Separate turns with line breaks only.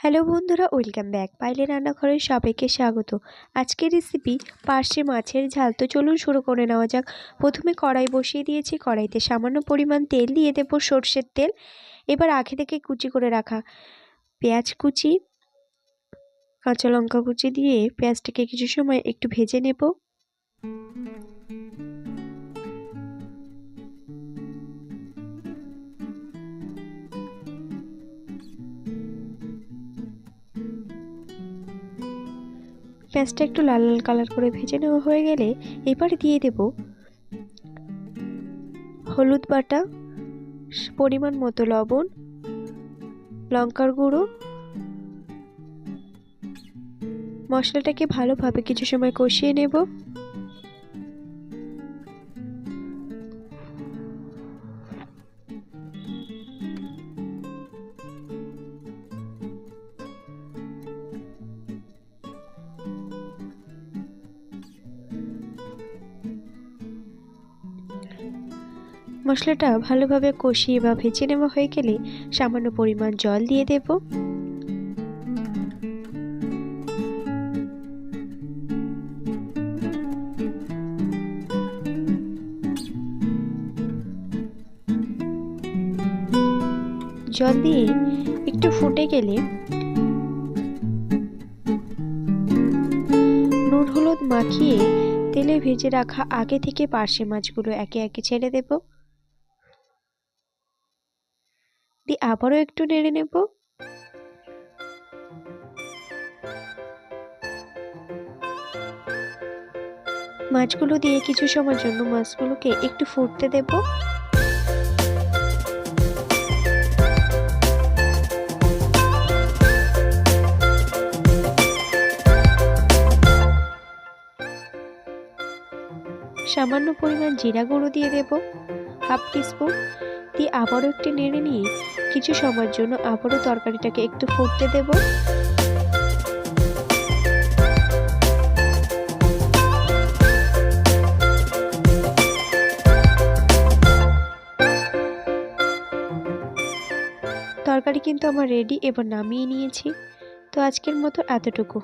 Hello বন্ধুরা, welcome back. পাইলে রান্নাঘরে সবাইকে স্বাগত। আজকের রেসিপি পার্শে মাছের ঝাল। তো চলুন শুরু করে নেওয়া যাক। প্রথমে কড়াই বসিয়ে দিয়েছি। কড়াইতে সামান্য পরিমাণ তেল দিয়ে দেবো সর্ষের তেল। এবার আগে থেকে কুচি করে রাখা পেঁয়াজ কুচি, কাঁচা লঙ্কা কুচি দিয়ে পেঁয়াজটাকে কিছু সময় একটু ভেজে নেব। পেঁয়াজটা একটু লাল লাল কালার করে ভেজে নেওয়া হয়ে গেলে এবার দিয়ে দেব হলুদ বাটা পরিমাণ মতো লবণ, লঙ্কার গুঁড়ো। মশলাটাকে ভালোভাবে কিছু সময় কষিয়ে নেব। মশলাটা ভালোভাবে কষিয়ে বা ভেজে নেওয়া হয়ে গেলে সামান্য পরিমাণ জল দিয়ে দেব। জল দিয়ে একটু ফুটে গেলে নুন হলুদ মাখিয়ে তেলে ভেজে রাখা আগে থেকে পার্শে মাছগুলো একে একে ছেড়ে দেব। দিয়ে আবারও একটু নেড়ে নেব। মাছগুলো দিয়ে কিছু সময়ের জন্য মাছগুলোকে একটু ফুটতে দেব। সামান্য পরিমাণ জিরা গুঁড়ো দিয়ে দেব, হাফ টিস্পুন দিয়ে আবারও একটু নেড়ে নিয়ে কিছু সময়ের জন্য আবারও তরকারিটাকে একটু ফুটতে দেব। তরকারি কিন্তু আমার রেডি এবার নামিয়ে নিয়েছি। তো আজকের মতো এতটুকু।